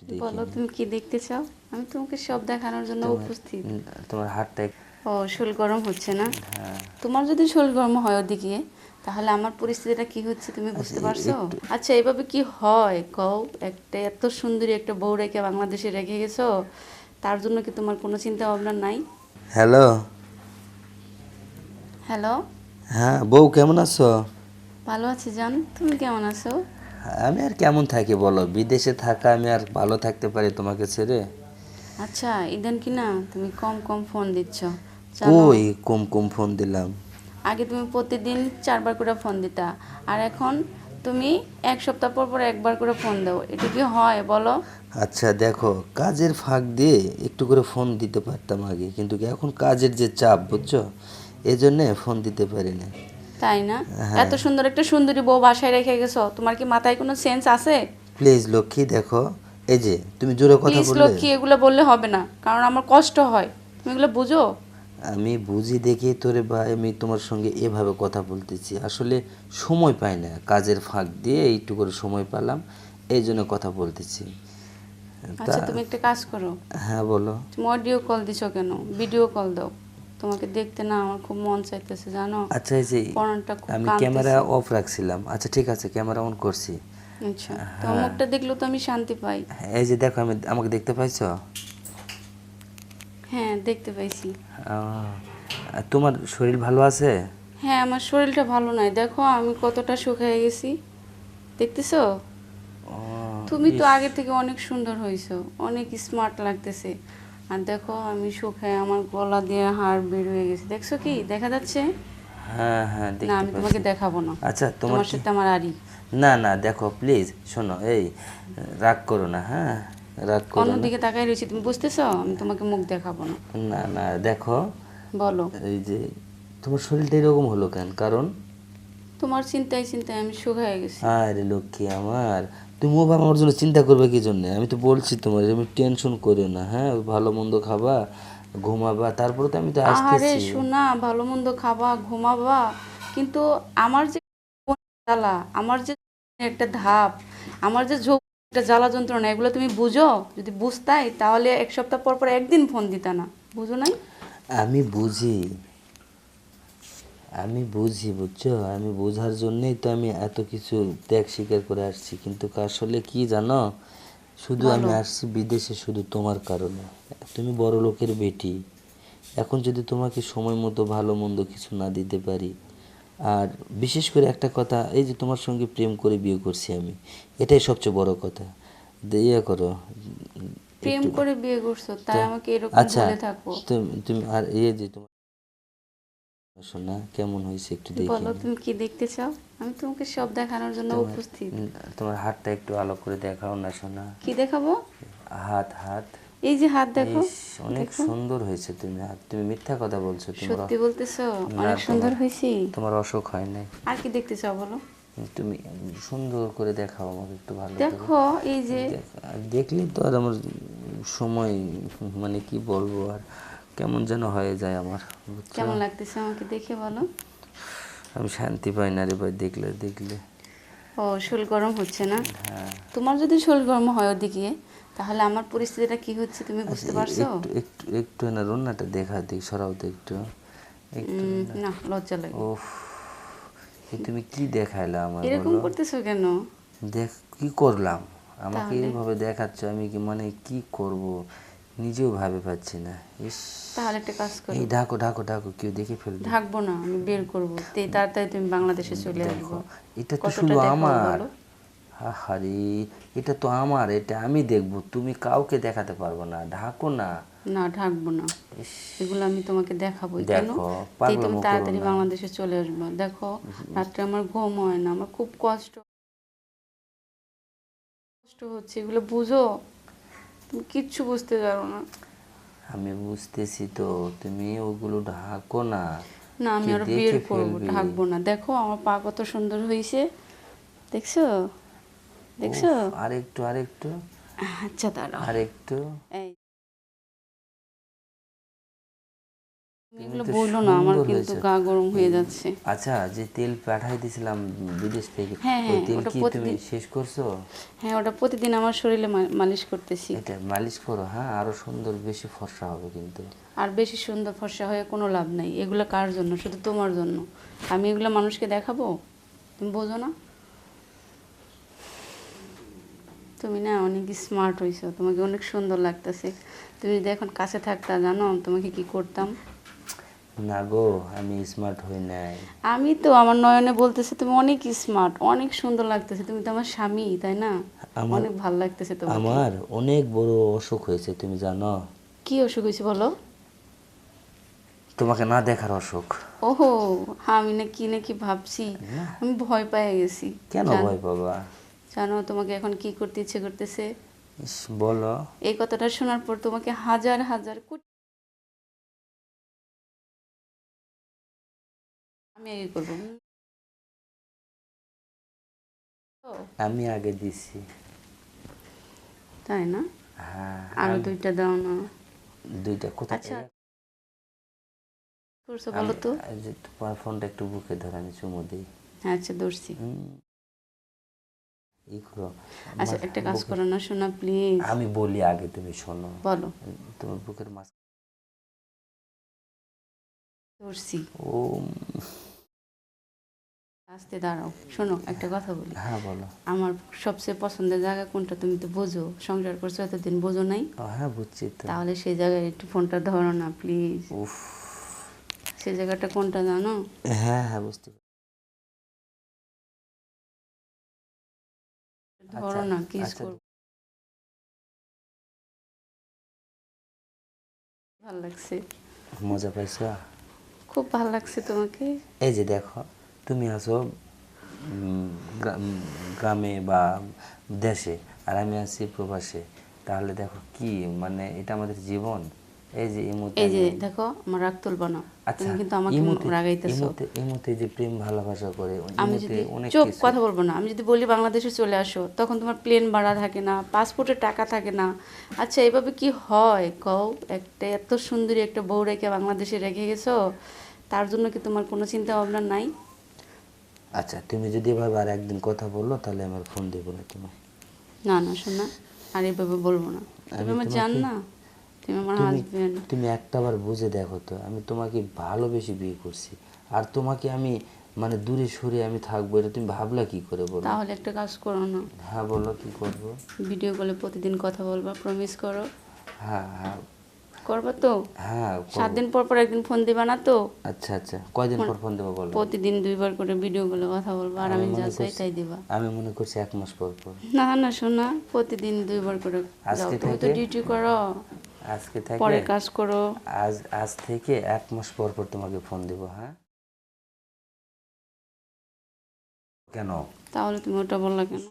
দেখি বলো তুমি কি দেখতে চাও? আমি তোমাকে সব দেখানোর জন্য উপস্থিত। তোমার হাতটা ও শরীর গরম হচ্ছে না? হ্যাঁ। তোমার যদি শরীর গরম হয় ওদিকে তাহলে আমার পরিস্থিতিটা কি হচ্ছে তুমি বুঝতে আচ্ছা, পারছ? আচ্ছা এইভাবে কি হয়? কও একটা এত সুন্দরী একটা বউ রেখে বাংলাদেশে রেখে গেছো তার জন্য কি তোমার কোনো চিন্তা ভাবনা নাই? হ্যালো? হ্যালো? হ্যাঁ বউ কেমন আছো? ভালো আছি জান তুমি কেমন আছো? আমি আর কেমন থাকি বলো? বিদেশে থাকা আমি আর ভালো থাকতে পারি তোমাকে ছেড়ে? আচ্ছা ইদান কি না তুমি কম কম ফোন দিচ্ছ। ওই কম কম ফোন দিলাম? আগে তুমি প্রতিদিন চারবার করে ফোন দিতা। আর এখন তুমি এক সপ্তাহ পর পর একবার করে ফোন দাও। এটা কি হয় বলো? আচ্ছা দেখো কাজের ফাঁক দিয়ে একটু করে ফোন দিতে পারতাম আগে। কিন্তু কি এখন কাজের যে চাপ বুঝছ? এই জন্যে ফোন দিতে পারি না। তাই না? হ্যাঁ। এত সুন্দর একটা সুন্দরী বউ বাসায় রেখে গেছো। তোমার কি মাথায় কোনো সেন্স আছে? প্লিজ লক্ষ্মী দেখো এই যে তুমি জোরে কথা প্লিজ বললে। লক্ষ্মী এগুলো বললে হবে না কারণ আমার কষ্ট হয়। তুমি এগুলো বুঝো? আমি বুঝি দেখি তোরে ভাই আমি তোমার সঙ্গে এভাবে কথা বলতেছি। আসলে সময় পাই না কাজের ফাঁক দিয়ে একটু করে সময় পেলাম এই জন্য কথা বলতেছি। আচ্ছা তুমি একটা কাজ করো। হ্যাঁ বলো। তুমি অডিও কল দিছো কেন? ভিডিও কল দাও। তোমাকে দেখতে না আমার খুব মন চাইতেছে জানো? আচ্ছা এই যে পরানটা খুব আমি ক্যামেরা অফ রাখছিলাম। আচ্ছা ঠিক আছে ক্যামেরা অন করছি। আচ্ছা তোমার মুখটা দেখলেও তো আমি শান্তি পাই। এই যে দেখো আমি আমাকে দেখতে পাইছো? হ্যাঁ দেখতে পাইছি। তোমার শরীর ভালো আছে? হ্যাঁ আমার শরীরটা ভালো নাই। দেখো আমি কতটা শুকিয়ে গেছি। দেখতেছো? তুমি তো আগে থেকে অনেক সুন্দর হয়েছো অনেক স্মার্ট লাগতেছে। আর দেখো আমি শুকায় আমার গলা দিয়ে হাড় বের হয়ে গেছে। দেখছ কি? দেখা যাচ্ছে? হ্যাঁ হ্যাঁ না আমি তোমাকে দেখাবো না। আচ্ছা তোমার সাথে আমার আড়ি না না দেখো প্লিজ শোনো এই রাগ করো না হ্যাঁ রাগ করো না। অন্যদিকে তাকাই রয়েছি তুমি বুঝতেছো? আমি তোমাকে মুখ দেখাবো না। না না দেখো বলো। এই যে তোমার শরীরটা এরকম হলো কেন? কারণ? তোমার চিন্তায় চিন্তায় আমি শুকায় গেছি। আরে লক্ষ্মী আমার তুমি ও বাবা আমার জন্য চিন্তা করবে কি জন্য? আমি তো বলছি তোমার আমি টেনশন করিও না হ্যাঁ? ভালো মন্দ খাবা ঘুমাবা তারপরে তো আমি তো আরে আসতেছি। শোনা ভালো মন্দ খাবা ঘুমাবা কিন্তু আমার যে জ্বালা আমার যে একটা ধাপ আমার যে ঝোঁক একটা জ্বালা যন্ত্রণা এগুলো তুমি বুঝো? যদি বুঝতাই তাহলে এক সপ্তাহ পর পর একদিন ফোন দিতা না। বুঝো নাই? আমি বুঝি আমি বুঝি বুঝছ? আমি বোঝার জন্যই তো আমি এত কিছু ত্যাগ স্বীকার করে আসছি। কিন্তু আসলে কি জানো? শুধু আমি আসছি বিদেশে শুধু তোমার কারণে। তুমি বড় লোকের বেটি। এখন যদি তোমাকে সময় মতো ভালো মন্দ কিছু না দিতে পারি আর বিশেষ করে একটা কথা এই যে তোমার সঙ্গে প্রেম করে বিয়ে করছি আমি এটাই সবচেয়ে বড় কথা। ইয়ে করো প্রেম করে বিয়ে করছ তাই আমাকে এরকম আচ্ছা বলে থাকো। তুমি তুমি আর এই যে তোমার শোনা কেমন হয়েছে একটু দেখি বলো তুমি কি দেখতে চাও? আমি তোমাকে সব দেখানোর জন্য উপস্থিত। তোমার হাতটা একটু আলো করে দেখাও না শোনা কি দেখাবো? হাত হাত। এই যে হাত দেখো অনেক সুন্দর হয়েছে তুমি হাত। তুমি মিথ্যা কথা বলছো তোমার সত্যি বলতেছো অনেক সুন্দর হয়েছি। তোমার অসুখ হয় নাই। আর কি দেখতে চাও বলো? তুমি সুন্দর করে দেখাও আমাকে একটু ভালো দেখো এই যে দেখ- আর দেখলেই তো আর আমার সময় মানে কি বলব আর কেমন যেন হয়ে যায় আমার কেমন লাগতেছে আমাকে দেখে বলো? আমি শান্তি পাই না রে ভাই দেখলে দেখলে। ও শরীর গরম হচ্ছে না? হ্যাঁ। তোমার যদি শরীর গরম হয় ওদিকে তাহলে আমার পরিস্থিতিটা কি হচ্ছে তুমি বুঝতে পারছ? একটু একটু একটু না রান্নাটা দেখা দিক সরাও তো একটু। না লজ্জা লাগে। ওফ তুমি কি দেখাইলা আমার এরকম করতেছো কেন? দেখ কি করলাম? আমাকে এইভাবে দেখাচ্ছ আমি কি মানে কি করব? নিজেও ভাবে পাচ্ছি না। ইস তাহলে একটা কাজ করো। এই ঢাকো ঢাকো ঢাকো কেউ দেখে ফেলবে। থাকব না আমি বের করব। তে তাড়াতাড়ি তুমি বাংলাদেশে চলে আসব। এটা তো শুধু আমার? আহারে এটা তো আমার এটা আমি দেখব। তুমি কাউকে দেখাতে পারব না ঢাকো না। না ঢাকবো না। এগুলো আমি তোমাকে দেখাবো। কেন? তুমি তাড়াতাড়ি বাংলাদেশে চলে আসব। দেখো রাত্রে আমার ঘুম হয় না আমার খুব কষ্ট। কষ্ট হচ্ছে এগুলো বুঝো। তুমি কিচ্ছু বুঝতে পারো না। আমি বুঝতেছি তো তুমি ওগুলো ঢাকো না। না আমি আর বিয়ের করব ঢাকবো না। দেখো আমার পা কত সুন্দর হয়েছে দেখছ? দেখছ? আরেকটু আরেকটু। আচ্ছা দাঁড়াও। আরেকটু। এই এগুলো বলল না আমার কিন্তু গা গরম হয়ে যাচ্ছে। আচ্ছা যে তেল পাঠাই দিয়েছিলাম বিদেশ থেকে হ্যাঁ, ওই হ্যাঁ, তেল কি তুমি শেষ করছ? হ্যাঁ ওটা প্রতিদিন আমার শরীরে মালিশ করতেছি। এটা মালিশ করো হ্যাঁ আরও সুন্দর বেশি ফর্সা হবে কিন্তু। আর বেশি সুন্দর ফর্সা হয়ে কোনো লাভ নাই। এগুলো কার জন্য? শুধু তোমার জন্য। আমি এগুলো মানুষকে দেখাবো? তুমি বোঝো না? তুমি না অনেক স্মার্ট হয়েছো তোমাকে অনেক সুন্দর লাগতেছে। তুমি যদি এখন কাছে থাকতা জানো তোমাকে কি করতাম? না গো আমি স্মার্ট হই নাই। আমি তো আমার নয়নে বলতেছে তুমি অনেক স্মার্ট অনেক সুন্দর লাগতেছে। তুমি তো আমার স্বামী তাই না? অনেক ভালো লাগতেছে তোমাকে। আমার অনেক বড় অসুখ হয়েছে তুমি জানো? কি অসুখ হয়েছে বলো? তোমাকে না দেখার অসুখ। ওহো আমি না কি না। কি ভাবছি আমি ভয় পেয়ে গেছি। কেন ভয় পাবা? জানো তোমাকে এখন কি করতে ইচ্ছে করতেছে? বলো। এই কথাটা শোনার পর তোমাকে হাজার হাজার আমি আগে করব। আমি আগে দিছি। তাই না? হ্যাঁ আরও দুইটা দাও না। দুইটা কোথায়? আচ্ছা। করছ বলো তো। তোমার ফোনটা একটু বুকে ধরে আমি চুমু দিই। আচ্ছা করো। আচ্ছা একটা কাজ করো না শোনা প্লিজ আমি বলি আগে তুমি শোনো। বলো। তোমার বুকের মাছ দর্শি ও। আস্তে দাঁড়াও শোনো একটা কথা বলি। হ্যাঁ বলো। আমার সবচেয়ে পছন্দের জায়গা কোনটা তুমি তো বোঝো সংসার করছ এতদিন বোঝো নাই। হ্যাঁ বুঝছি তাহলে সেই জায়গায় একটু ফোনটা ধরো না প্লিজ উফ। সেই জায়গাটা কোনটা জানো? হ্যাঁ হ্যাঁ বুঝতে ধরো না কিস আচ্ছা। করব ভালো লাগছে। মজা পাইছো? খুব ভালো লাগছে তোমাকে। এই যে দেখো তুমি আছো গ্রামে বা দেশে আর আমি আছি প্রবাসে তাহলে দেখো কি মানে এটা আমাদের জীবন। এই যে এই যে দেখো আমার রাগ তুলবো না। আচ্ছা তুমি কিন্তু আমাকে রাগাইতেছো। এই যে প্রেম ভালোবাসা করে আমি যদি কথা বলব না আমি যদি বলি বাংলাদেশে চলে আসো তখন তোমার প্লেন ভাড়া থাকে না পাসপোর্টের টাকা থাকে না। আচ্ছা এভাবে কি হয়? কও একটা এত সুন্দরী একটা বউ রেখে বাংলাদেশে রেখে গেছো তার জন্য কি তোমার কোনো চিন্তা ভাবনা নাই? আচ্ছা তুমি যদি এভাবে আর একদিন কথা বলল তাহলে আমার ফোন দেবো না তুমি না না শোনা আর এভাবে বলব না। তুমি আমার জান না তুমি আমার হাজবেন্ড তুমি একটাবার বুঝে দেখো তো আমি তোমাকে ভালোবেসে বিয়ে করছি। আর তোমাকে আমি মানে দূরে সরে আমি থাকব এটা তুমি ভাবলা কি করে বলো? তাহলে একটা কাজ করো না। হ্যাঁ বলো কি করব? ভিডিও কলে প্রতিদিন কথা বলবা প্রমিস করো। হ্যাঁ হ্যাঁ। করবা তো? হ্যাঁ সাত দিন পর পর একদিন ফোন দিবা না তো? আচ্ছা আচ্ছা। কয়দিন পর ফোন দেবো বলো? প্রতিদিন দুইবার করে ভিডিও কলে কথা বলবা আর আমি আমি যা চাই তাই দিবা। আমি মনে করছি এক মাস পর পর। না না শোনা প্রতিদিন দুইবার করে আজকে তুমি তো ডিউটি করো আজকে থেকে? পরে কাজ করো। আজ আজ থেকে এক মাস পর পর তোমাকে ফোন দেবো হ্যাঁ? কেন? তাহলে তুমি ওটা বললা কেন?